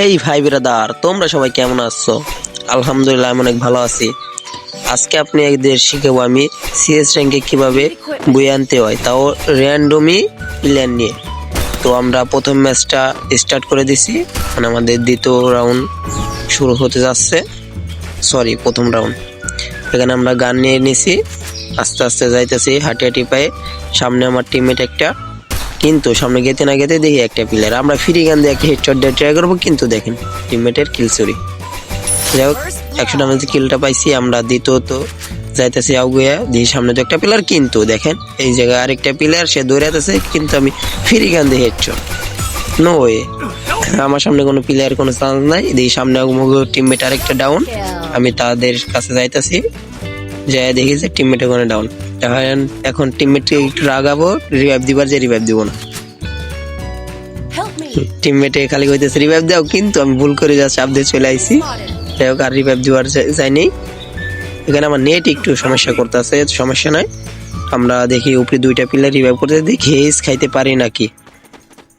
হেই ভাই ব্রাদার, তোমরা সবাই কেমন আছো? আলহামদুলিল্লাহ, আমি অনেক ভালো আছি। আজকে আপনি একদের শিখাবো আমি সিএস র্যাঙ্কে কীভাবে বই আনতে হয়, তাও র্যান্ডমি প্ল্যান নিয়ে। তো আমরা প্রথম ম্যাচটা স্টার্ট করে দিছি মানে আমাদের দ্বিতীয় রাউন্ড শুরু হতে যাচ্ছে। সরি প্রথম রাউন্ড এখানে আমরা গান নিয়ে নিছি, আস্তে আস্তে যাইতেছি, হাঁটি হাঁটি পায়ে। সামনে আমার টিমমেট একটা কিন্তু সামনে গেতে না গেতে দেখি একটা প্লেয়ার আমরা ফ্রি গান দিয়ে একটা হেডশট দিয়ে ট্রাই করব কিন্তু দেখেন টিমমেটের কিল চুরি। যাই হোক একশো ডামেজ কিলটা পাইছি আমরা দিত দ্বিতীয়ত যাইতেছি আগুয়া দিয়ে সামনে তো একটা প্লেয়ার কিন্তু দেখেন এই জায়গায় আরেকটা প্লেয়ার সে দৌড়াতেছে কিন্তু আমি ফ্রি গান দিয়ে হেডশট নো ওয়ে আমার সামনে কোনো প্লেয়ার কোনো চান্স নাই দিয়ে সামনে টিমমেট আরেকটা ডাউন আমি তাদের কাছে যাইতেছি যাই দেখি যে টিমমেট ওখানে ডাউন এখন এখন টিমমেটকে একটু রাগাবো রিভাইভ দিবার যে রিভাইভ দিব না. টিমমেটে খালি কইতেছে রিভাইভ দাও কিন্তু আমি ভুল করে যা চাপ দিয়ে চলে আইছি। যাই হোক আর রিভাইভ দেওয়ার যায়নি এখানে আমার নেট একটু সমস্যা করতেছে সমস্যা নাই। আমরা দেখি উপরে দুইটা পিলার রিভাইভ করতে দেখি এস খাইতে পারি নাকি।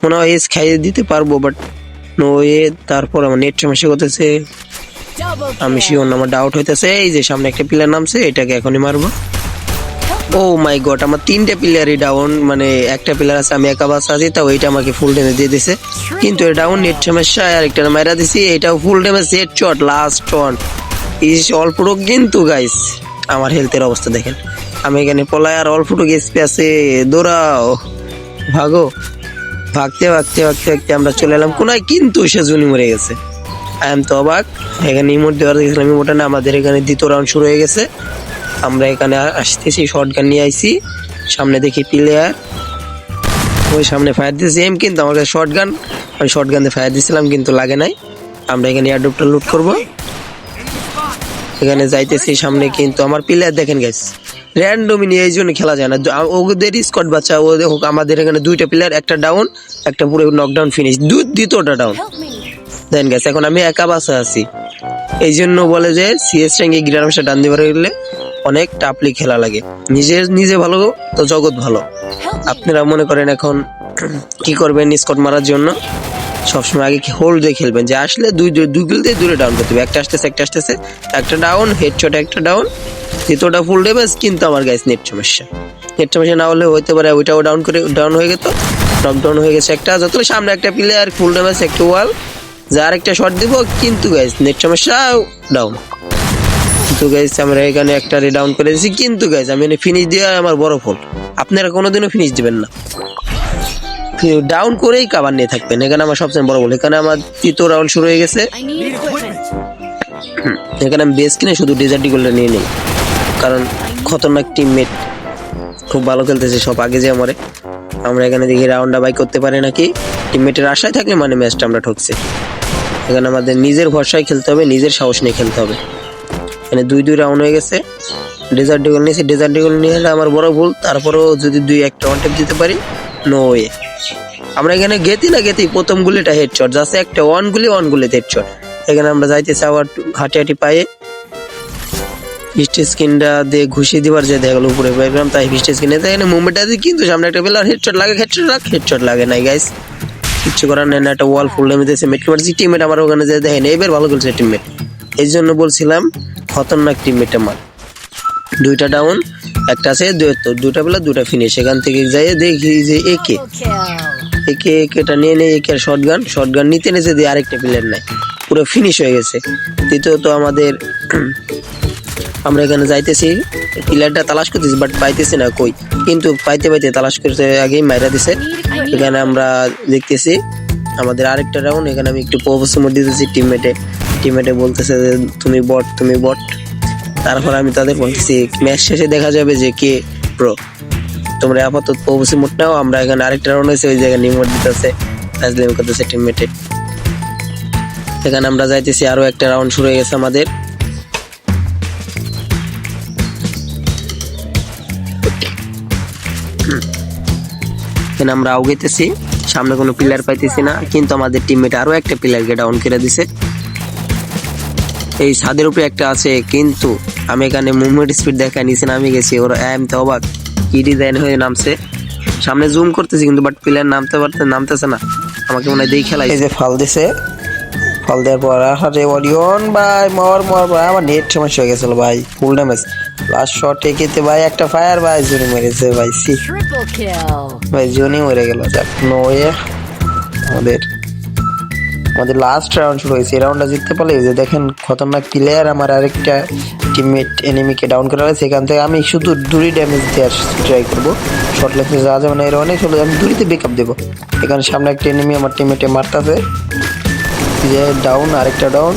মনে হয় এস খাইয়ে দিতে পারব বাট নো এ তারপর আমার নেট সমস্যা করতেছে। আমি. শিওর আমার ডাউট হইতেছে এই যে সামনে একটা পিলার নামছে এটাকে এখনই মারবো। ও মাই গড আমার তিনটে প্লেয়ারই ডাউন মানে একটা প্লেয়ার আছে, আমি একা বাস আছি, তাও এইটা আমাকে ফুল ড্যামেজ দিয়ে দিছে। কিন্তু এটা ডাউন নেট সমস্যা, আর একটা মাইরা দিছি এটাও full damage headshot last one is অল্প কিন্তু গাইস আমার হেলথের অবস্থা দেখেন। আমি এখানে পলায় আর অল্প এসপি আছে, দৌড়াও, ভাগো। ভাগতে ভাগতে ভাগতে ভাগতে আমরা চলে এলাম কোনায়, কিন্তু সে জুনি মরে গেছে। আই এম তো অবাক, এখানে ইমোট দেওয়ার দেখছিলাম ইমোটা না, আমাদের এখানে দ্বিতীয় রাউন্ড শুরু হয়ে গেছে। আমরা এখানে আসতেছি শর্ট গান নিয়ে আইছি। সামনে দেখি প্লেয়ার ওই সামনে ফায়ার দিয়েছি এম কিন্তু আমার কাছে শর্ট গান আমি শর্ট গান দিয়ে ফায়ার দিয়েছিলাম কিন্তু লাগে নাই। আমরা এখানে এয়ারড্রপটা লুট করব। এখানে যাইতেছি সামনে কিন্তু আমার প্লেয়ার দেখেন গেছ র্যান্ডমি নিয়ে এই জন্য খেলা যায় না। ওদের স্কট বাচ্চা ও দেখো আমাদের এখানে দুইটা প্লেয়ার একটা ডাউন একটা পুরো নকডাউন ফিনিশ দ্বিতীয়টা ডাউন. দেন গেছে এখন আমি একা বাসা আছি। এই জন্য বলে যে সিএস র্যাঙ্কে গ্রামসা ডান দিবার গেলে অনেক টাপলি খেলা লাগে। নিজে নিজে ভালো, তো জগৎ ভালো। আপনারা মনে করেন এখন কি করবেন স্কট মারার জন্য? সবসময় আগে হোল্ড দিয়ে খেলবেন? যে আসলে দুই দুই কিল দিয়ে দূরে ডাউন করতে হবে। একটা আসতেছে একটা আসতেছে। একটা ডাউন হেড হেডশট একটা ডাউন দ্বিতীয়টা ফুল ড্যামেজ কিন্তু আমার গাইস নেট সমস্যা। নেট সমস্যা না হলে হইতে পারে ওইটাও ডাউন করে ডাউন হয়ে গেত। নকডাউন হয়ে গেছে একটা। যত সামনে একটা প্লেয়ার ফুল ড্যামেজ একটা ওয়াল যার একটা শট দিব, কিন্তু গাইস নেট সমস্যা ডাউন কিন্তু গাইস আমরা এখানে একটা ডাউন করে দিয়েছি। কিন্তু গাইস আমি ফিনিশ দিয়ে আমার বড় ফল আপনারা কোনোদিনও ফিনিশ দিবেন না। ডাউন করেই কাবার নিয়ে থাকবেন। এখানে আমার সবচেয়ে বড় বল এখানে আমার তৃতীয় রাউন্ড শুরু হয়ে গেছে. এখানে আমি বেস কিনে শুধু ডেজার্ট ইগলটা নিয়ে নিই। কারণ খতরনাক টিমমেট খুব ভালো খেলতেছে সব আগে যে আমারে। আমরা এখানে দেখি রাউন্ডটা বাই করতে পারি নাকি? টিমমেটের আশায় থাকলে মানে ম্যাচটা আমরা ঠকছি। এখানে আমাদের নিজের ভরসায় খেলতে হবে নিজের সাহস নিয়ে খেলতে হবে। এখানে দুই দুই রাউন্ড হয়ে গেছে। ডেজার্ট ডিগল নিয়েছি ডেজার্ট ডিগল নিয়ে এলে আমার বড় ভুল, তারপরেও যদি দুই একটা ওয়ান টেপ দিতে পারি নো ওয়ে আমরা এখানে গেতি না গেতি, প্রথম গুলিটা হেড হেডশট যাচ্ছে একটা ওয়ান গুলি ওয়ান গুলিতে হেডশট এখানে আমরা যাইতেছি আবার হাঁটি হাঁটি পায়ে। ফিস্ট স্ক্রিনটা দিয়ে ঘুষি দিবার যে দেখা গেলো উপরে পাইলাম তাই ফিস্ট স্ক্রিনে এখানে মুভমেন্টটা দিই কিন্তু সামনে একটা বেলার হেডশট লাগে হেডশট লাগ হেডশট লাগে নাই গাইস কিচ্ছু করার নেই, না, একটা ওয়াল ফুল ডেমে দিয়েছে মেটকে মারছি টিমমেট আমার ওখানে যে দেখেন, এবার ভালো খেলছে টিমমেট এই জন্য বলছিলাম খতরনাক টিমমেট আমার দুইটা ডাউন একটা আছে, দুই- তো দুটা বেলা দুটা ফিনিশ এখান থেকে যাই, দেখি যে একে একে একেটা নিয়ে নেই একে শর্ট গান শর্ট গান নিতে নিতে দিয়ে আরেকটা প্লেয়ার নাই। পুরো ফিনিশ হয়ে গেছে। দ্বিতীয়ত আমাদের, আমরা এখানে যাইতেছি প্লেয়ারটা তালাশ করতেছি বাট পাইতেছি না কই। কিন্তু পাইতে পাইতে তালাশ করতে আগেই মাইরা দিছে। এখানে আমরা দেখতেছি, আমাদের আরেকটা রাউন্ড এখানে আমি একটু প্রবসমর দিতেছি টিমমেটে টিমমেটে বলতেছে যে, তুমি বট তুমি বট। তারপর আমি তাদের বলতেছি, ম্যাচ শেষে দেখা যাবে যে কে প্রো তোমরা আপাতত প্রবসি মোট নাও, আমরা এখানে আরেকটা রাউন্ড হয়েছে, ওই জায়গায় নিমোট দিতেছে নাজলিম করতেছে টিমমেটে এখানে আমরা যাইতেছি, আরও একটা রাউন্ড শুরু হয়ে গেছে আমাদের। এখানে আমরা আউগাইতেছি সামনে কোনো প্লেয়ার পাইতেছি না, কিন্তু আমাদের টিমমেট আরও একটা প্লেয়ারকে ডাউন করে দিছে। এই ছাদের উপরে একটা আছে কিন্তু আমি এখানে মুভমেন্ট স্পিড দেখা নিচে নামে গেছি। ওরা এম তো অবাক। কি ডিজাইন হয়ে নামছে? সামনে জুম করতেছি কিন্তু বাট প্লেয়ার নামতে পারতে নামতেছে না। আমাকে মনে হয় দেখে খেলাই এই যে ফাল দিছে। কল দেওয়ার পর আরে ওরিয়ন ভাই মর মর ভাই আমার নেট সমস্যা হয়ে গেছিল ভাই। ফুল ড্যামেজ লাস্ট শট একেতে ভাই একটা ফায়ার ভাই জুনি মেরেছে ভাই। সি ভাই জুনি মরে গেল। যাক নো আমাদের আমাদের লাস্ট রাউন্ড শুরু হয়েছে। এই রাউন্ডটা জিততে পারলে যে দেখেন, খতরনাক প্লেয়ার আমার আরেকটা টিমমেট এনিমিকে ডাউন করে আছে সেখান থেকে আমি শুধু দূরি ড্যামেজ দেওয়ার ট্রাই করব। শর্ট লেন্সে যাওয়া যাবে না এর অনেক চলে আমি দূরিতে বেকআপ দেবো। এখানে সামনে একটা এনিমি আমার টিমমেটে মারতাছে। যে ডাউন আরেকটা ডাউন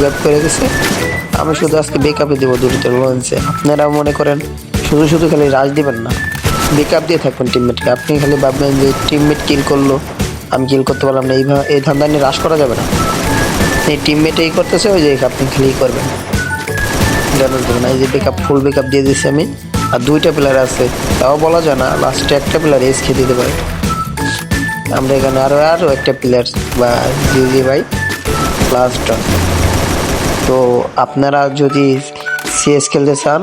ব্যাক করে গেছে আমি শুধু আজকে বেকআপে দেবো দূরিতে লঞ্চে আপনারা মনে করেন, শুধু শুধু খালি রাজ দিবেন না। বেকআপ দিয়ে থাকবেন টিমমেটকে আপনি খালি ভাববেন যে টিমমেট কিল করল। আমি কিল করতে পারলাম না। এইভাবে এই ধান্দা নিয়ে রাশ করা যাবে না। এই টিমমেট এই করতেছে, ওই যে আপনি খালি করবেন ড্যামেজ এই যে বেকআপ ফুল বেকআপ দিয়ে দিচ্ছি আমি। আর দুইটা প্লেয়ার আছে। তাও বলা যায় না লাস্টে একটা প্লেয়ার এস খেয়ে দিতে পারে। আমরা এখানে আরও আরও একটা প্লেয়ার বা জি জি ভাই। লাস্ট তো আপনারা যদি সিএস খেলতে চান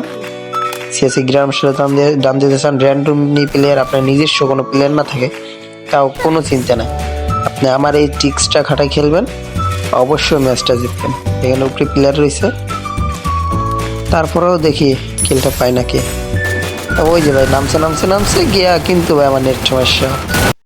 সিএসি গ্রাম সেটা দাম দিয়ে দাম দিতে চান র্যান্ডমলি প্লেয়ার আপনার নিজস্ব কোনো প্লেয়ার না থাকে তাও কোনো চিন্তা নাই। আপনি আমার এই টিক্সটা খাটায় খেলবেন, অবশ্যই ম্যাচটা জিতবেন। এখানে উপরে প্লেয়ার রয়েছে। তারপরেও দেখি খেলটা পাই নাকি। ওই যে ভাই, নামছে নামছে নামছে, গিয়া কিন্তু ভাই আমার নেট সমস্যা